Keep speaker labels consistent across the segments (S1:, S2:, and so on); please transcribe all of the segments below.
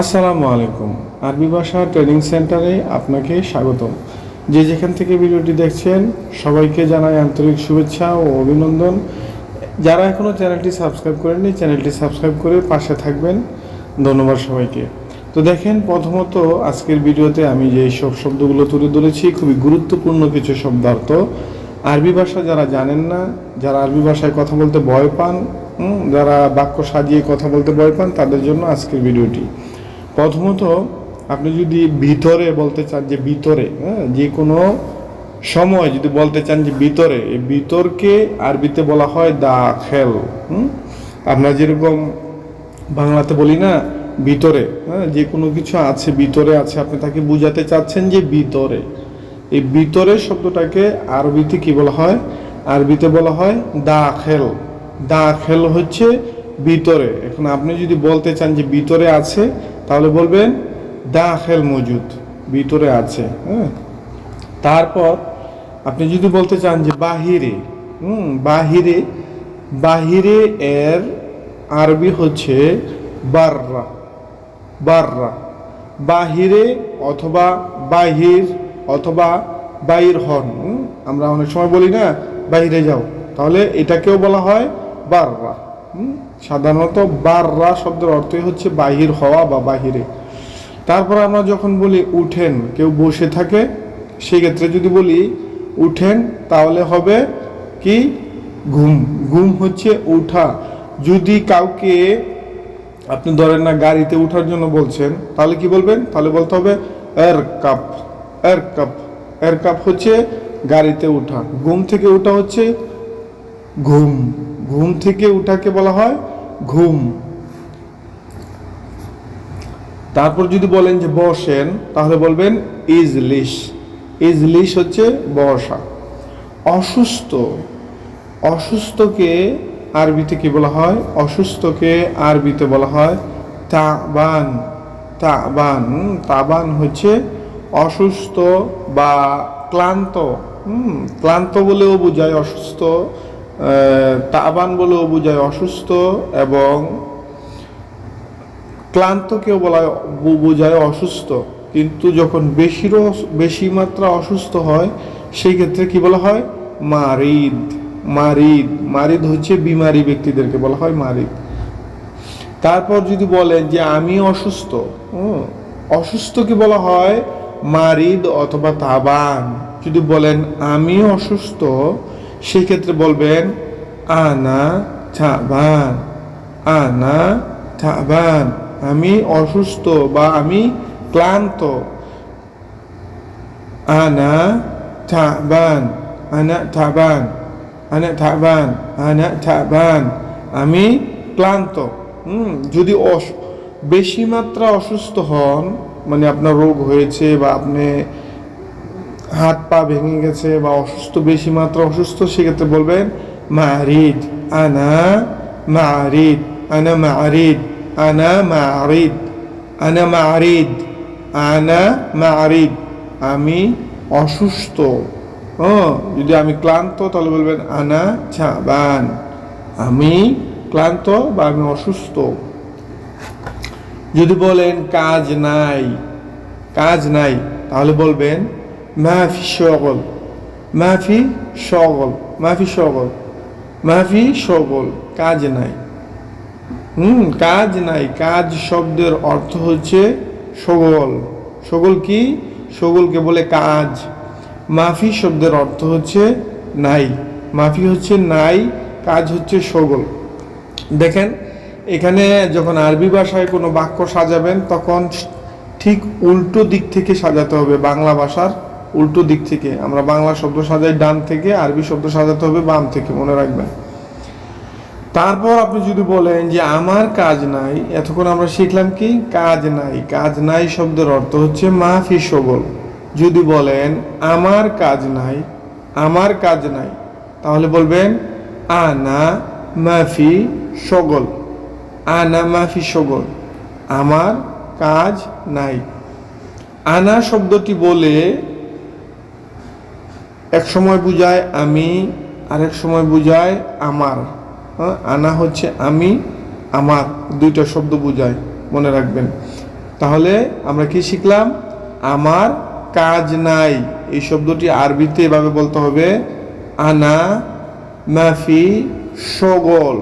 S1: আসসালামু আলাইকুম। আরবি ভাষা ট্রেনিং সেন্টারে আপনাকে স্বাগতম। যে যেখান থেকে ভিডিওটি দেখছেন, সবাইকে জানাই আন্তরিক শুভেচ্ছা ও অভিনন্দন। যারা এখনও চ্যানেলটি সাবস্ক্রাইব করেননি, চ্যানেলটি সাবস্ক্রাইব করে পাশে থাকবেন। ধন্যবাদ সবাইকে। তো দেখেন, প্রথমত আজকের ভিডিওতে আমি যে সব শব্দগুলো তুলে ধরেছি, খুবই গুরুত্বপূর্ণ কিছু শব্দার্থ। আরবি ভাষা যারা জানেন না, যারা আরবি ভাষায় কথা বলতে ভয় পান যারা বাক্য সাজিয়ে কথা বলতে ভয় পান, তাদের জন্য আজকের ভিডিওটি। প্রথমত আপনি যদি ভিতরে বলতে চান যে ভিতরে হ্যাঁ যে কোনো সময় যদি বলতে চান যে ভিতরে, এই ভিতরকে আরবিতে বলা হয় দা খেল হুম? আমরা যেরকম বাংলাতে বলি না ভিতরে হ্যাঁ যে কোনো কিছু আছে, ভিতরে আছে, আপনি তাকে বুঝাতে চাচ্ছেন যে ভিতরে। এই ভিতরে শব্দটাকে আরবিতে কি বলা হয়? আরবিতে বলা হয় দা খেল দা খেল হচ্ছে ভিতরে এখন আপনি যদি বলতে চান যে ভিতরে আছে, তাহলে বলবেন দা খেল মজুদ ভিতরে আছে। হ্যাঁ? তারপর আপনি যদি বলতে চান যে বাহিরে, হুম, বাহিরে বাহিরে এর আরবি হচ্ছে বাররা বাররা। বাহিরে অথবা বাহির অথবা বাইর হন আমরা অনেক সময় বলি না বাইরে যাও। তাহলে এটাকেও বলা হয় বাররা, হুম? সাধারণত বাররা শব্দের অর্থই হচ্ছে বাহির হওয়া বা বাহিরে। তারপর আমরা যখন বলি উঠেন, কেউ বসে থাকে সেই ক্ষেত্রে যদি বলি উঠেন, তাহলে হবে কি? ঘুম। ঘুম হচ্ছে উঠা। যদি কাউকে আপনি ধরেন না গাড়িতে ওঠার জন্য বলছেন, তাহলে কি বলবেন? তাহলে বলতে হবে এর কাপ এর কাপ। এর কাপ হচ্ছে গাড়িতে ওঠা ঘুম থেকে ওঠা হচ্ছে ঘুম। ঘুম থেকে উঠাকে বলা হয় ঘুম। তারপর যদি বলেন যে বসেন, তাহলে বলবেন ইজলিশ। ইজলিশ হচ্ছে বসা। অসুস্থ। অসুস্থকে আরবিতে কি বলা হয়? অসুস্থকে আরবিতে বলা হয় তাবান। তাবান। তাবান হচ্ছে অসুস্থ বা ক্লান্ত। ক্লান্ত বলেও বোঝায় অসুস্থ। তাবান বলেও বোঝায় অসুস্থ এবং ক্লান্তকেও বলা হয়- বোঝায় অসুস্থ। কিন্তু যখন বেশিরও বেশি মাত্রা অসুস্থ হয় সেই ক্ষেত্রে কি বলা হয়? মারিদ মারিদ। মারিদ হচ্ছে বিমারি ব্যক্তিদেরকে বলা হয় মারিদ। তারপর যদি বলেন যে আমি অসুস্থ হুম, অসুস্থকে বলা হয়? মারিদ অথবা তাবান। যদি বলেন আমি অসুস্থ সেই ক্ষেত্রে বলবেন, আনা তাবান আনা তাবান আমি অসুস্থ বা আমি ক্লান্ত। আনা তাবান আনা তাবান আনা তাবান আনা তাবান আমি ক্লান্ত। যদি বেশি মাত্রা অসুস্থ হন মানে আপনার রোগ হয়েছে বা আপনি হাত পা ভেঙে গেছে বা অসুস্থ, বেশি মাত্রা অসুস্থ, সেক্ষেত্রে বলবেন, মারিদ, আনা মারিদ আনা মারিদ আনা মারিদ আনা মারিদ আনা মারিদ, আমি অসুস্থ। হ্যাঁ যদি আমি ক্লান্ত, তাহলে বলবেন, আনা ছাবান আমি ক্লান্ত বা আমি অসুস্থ। যদি বলেন, কাজ নাই কাজ নাই, তাহলে বলবেন মাফি শগল মাফি শগল মাফি শগল মাফি শগল কাজ নাই. হুম কাজ নাই. কাজ শব্দের অর্থ হচ্ছে সগল সগল কি? সগলকে বলে কাজ। মাফি শব্দের অর্থ হচ্ছে নাই। মাফি হচ্ছে নাই, কাজ হচ্ছে সগল দেখেন, এখানে যখন আরবি ভাষায় কোনো বাক্য সাজাবেন, তখন ঠিক উল্টো দিক থেকে সাজাতে হবে বাংলা ভাষার। উল্টো দিক থেকে। আমরা বাংলা শব্দ সাজাই ডান থেকে, আরবি শব্দ সাজাতে হবে বাম থেকে, মনে রাখবেন। তারপর আপনি যদি বলেন যে, আমার কাজ নাই, এতক্ষণ আমরা শিখলাম কি? কাজ নাই। কাজ নাই শব্দের অর্থ হচ্ছে মাফি সগল যদি বলেন, আমার কাজ নাই, আমার কাজ নাই, তাহলে বলবেন, আনা মাফি সগল আনা মাফি সগল আমার কাজ নাই। আনা শব্দটি বলে এক সময় বুঝায় আমি আরেক সময় বুঝায় আমার। হ্যাঁ, আনা হচ্ছে আমি আমার। দুইটা শব্দ বুঝায় মনে রাখবেন। তাহলে আমরা কি শিখলাম? আমার কাজ নাই। এই শব্দটি আরবিতে এভাবে বলতে হবে আনা মাফি সগল।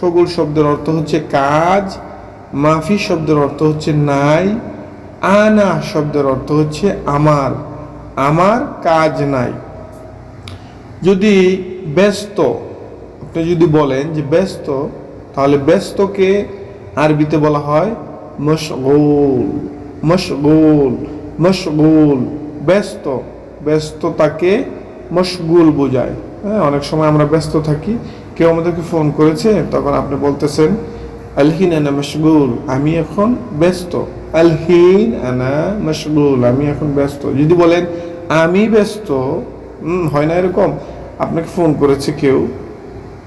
S1: সগল শব্দের অর্থ হচ্ছে কাজ মাফি শব্দের অর্থ হচ্ছে নাই আনা শব্দের অর্থ হচ্ছে আমার। আমার কাজ নাই। যদি ব্যস্ত, আপনি যদি বলেন যে ব্যস্ত, তাহলে ব্যস্তকে আরবিতে বলা হয় মশগুল মশগুল মশগুল। ব্যস্ত, ব্যস্ততাকে মশগুল বোঝায়। হ্যাঁ অনেক সময় আমরা ব্যস্ত থাকি। কেউ আমাদেরকে ফোন করেছে, তখন আপনি বলতেছেন, আলহিন আনা মশগুল, আমি এখন ব্যস্ত। আলহিন আনা মশগুল, আমি এখন ব্যস্ত। যদি বলেন, আমি ব্যস্ত হয় না এরকম। আপনাকে ফোন করেছে কেউ।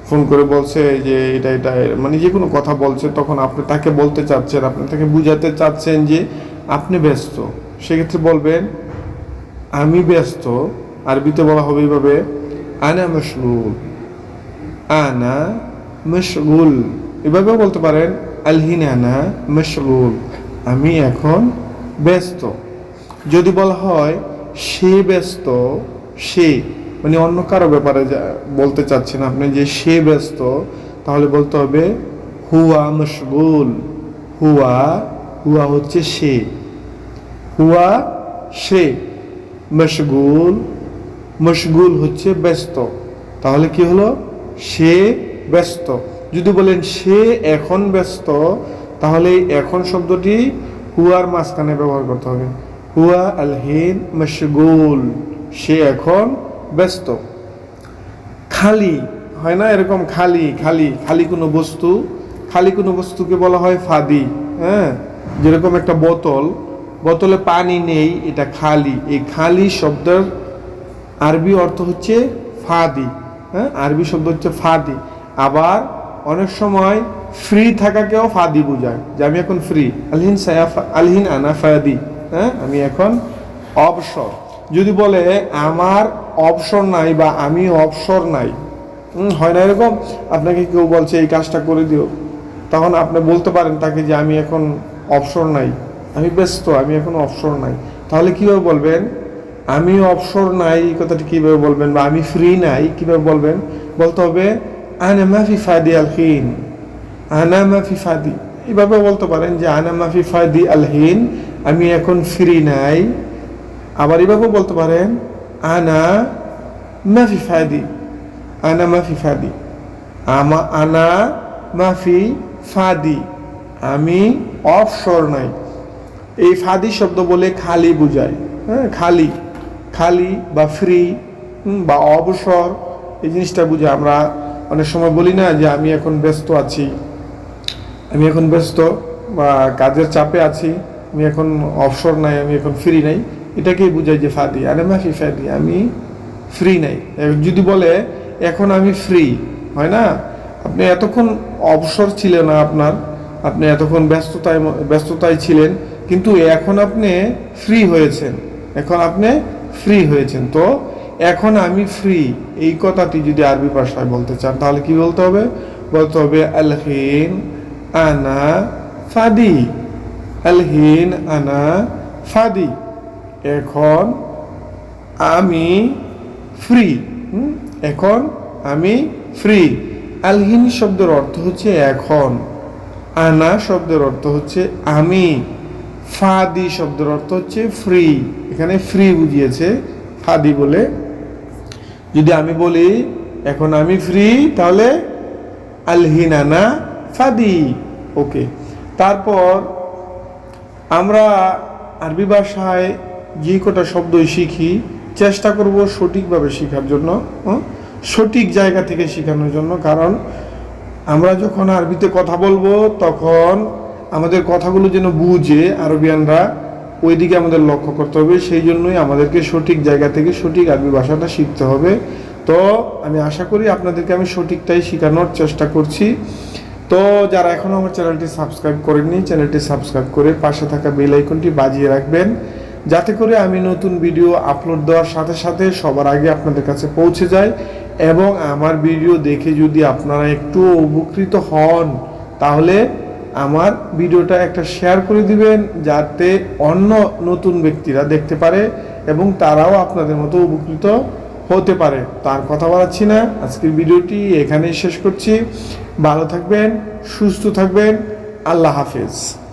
S1: ফোন করে বলছে যে এটা এটা মানে যে কোনো কথা বলছে, তখন আপনি তাকে বলতে চাচ্ছেন, আপনি তাকে বুঝাতে চাচ্ছেন যে আপনি ব্যস্ত। সেক্ষেত্রে বলবেন, আমি ব্যস্ত। আরবিতে বলা হবে এইভাবে, আনা মশগুল। আনা মশগুল। এভাবেও বলতে পারেন আলহিন আনা মশগুল। আমি এখন ব্যস্ত। যদি বলা হয়, সে ব্যস্ত। সে মানে অন্য কারও ব্যাপারে বলতে চাচ্ছেন আপনি যে সে ব্যস্ত, তাহলে বলতে হবে, হুয়া মশগুল। হুয়া হুয়া হচ্ছে সে। হুয়া, সে। মশগুল মশগুল হচ্ছে ব্যস্ত। তাহলে কি হলো? সে ব্যস্ত। যদি বলেন সে এখন ব্যস্ত, তাহলে এখন শব্দটি হুয়ার মাঝখানে ব্যবহার করতে হবে। হুয়া আলহিন মশগুল। সে এখন ব্যস্ত। খালি, হয় না এরকম খালি খালি খালি কোনো বস্তু? খালি কোনো বস্তুকে বলা হয় ফাদি হ্যাঁ? যেরকম একটা বোতল, বোতলে পানি নেই, এটা খালি। এই খালি শব্দের আরবি অর্থ হচ্ছে ফাদি হ্যাঁ? আরবি শব্দ হচ্ছে ফাদি। আবার অনেক সময় ফ্রি থাকাকেও ফাদি বোঝায়, যে আমি এখন ফ্রি। আলহিন সায়াফ আলহিন আনা ফাদি হ্যাঁ? আমি এখন অবসর। যদি বলে, আমার অবসর নাই বা আমি অবসর নাই। হয় না এরকম? আপনাকে কেউ বলছে, এই কাজটা করে দিও। তখন আপনি বলতে পারেন তাকে যে, আমি এখন অবসর নাই। আমি ব্যস্ত, আমি এখন অবসর নাই। তাহলে কীভাবে বলবেন? আমি অবসর নাই এই কথাটি কীভাবে বলবেন? বা, আমি ফ্রি নাই কীভাবে বলবেন? বলতে হবে, আনা মাফি ফাদি আলহিন আনা মাফি ফাদি। এইভাবে বলতে পারেন যে, আনা মাফি ফাদি আলহিন আমি এখন ফ্রি নাই। আবার এভাবে বলতে পারেন, আনা মাফি ফাদি, আনা মাফি ফাদি, আমা, আনা মাফি ফাদি, আমি অবসর নাই। এই ফাদি শব্দ বলে খালি বুঝায় হ্যাঁ খালি খালি বা ফ্রি বা অবসর, এই জিনিসটা বুঝে। আমরা অনেক সময় বলি না যে আমি এখন ব্যস্ত আছি, আমি এখন ব্যস্ত বা কাজের চাপে আছি, আমি এখন অবসর নাই, আমি এখন ফ্রি নাই। এটাকেই বুঝাই যে ফাদি, আরে মাফি ফাদি, আমি ফ্রি নাই। যদি বলে, এখন আমি ফ্রি হয় না? আপনি এতক্ষণ অবসর ছিলেন না আপনার, আপনি এতক্ষণ ব্যস্ততায় ব্যস্ততায় ছিলেন, কিন্তু এখন আপনি ফ্রি হয়েছেন। এখন আপনি ফ্রি হয়েছেন। তো এখন আমি ফ্রি এই কথাটি যদি আরবি ভাষায় বলতে চান, তাহলে কি বলতে হবে? বলতে হবে আলহিন আনা ফাদি। আলহিন আনা ফাদি। এখন আমি ফ্রি এখন আমি ফ্রি আলহিন শব্দের অর্থ হচ্ছে এখন। আনা শব্দের অর্থ হচ্ছে আমি। ফাদি শব্দের অর্থ হচ্ছে ফ্রি এখানে ফ্রি বুঝিয়েছে ফাদি বলে। যদি আমি বলি, এখন আমি ফ্রি তাহলে আলহিনানা ফাদি। ওকে তারপর আমরা আরবি ভাষায় যে কটা শব্দই শিখি, চেষ্টা করব সঠিকভাবে শেখার জন্য? সঠিক জায়গা থেকে শেখানোর জন্য। কারণ আমরা যখন আরবিতে কথা বলব, তখন আমাদের কথাগুলো যেন বুঝে আরবিয়ানরা ওইদিকে আমাদের লক্ষ্য করতে হবে। সেই জন্যই আমাদেরকে সঠিক জায়গা থেকে সঠিক আরবি ভাষাটা শিখতে হবে। তো আমি আশা করি আপনাদেরকে আমি সঠিকটাই শেখানোর চেষ্টা করছি। তো যারা এখনও আমার চ্যানেলটি সাবস্ক্রাইব করেননি, চ্যানেলটি সাবস্ক্রাইব করে পাশে থাকা বেল আইকনটি বাজিয়ে রাখবেন। যাতে করে আমি নতুন ভিডিও আপলোড দেওয়ার সাথে সাথে সবার আগে আপনাদের কাছে পৌঁছে যায় এবং আমার ভিডিও দেখে যদি আপনারা একটু উপকৃত হন, তাহলে আমার ভিডিওটা একটা শেয়ার করে দিবেন যাতে অন্য নতুন ব্যক্তিরা দেখতে পারে এবং তারাও আপনাদের মতো উপকৃত হতে পারে। তার কথা বলাচ্ছি না। আজকের ভিডিওটি এখানেই শেষ করছি। ভালো থাকবেন, সুস্থ থাকবেন। আল্লাহ হাফেজ।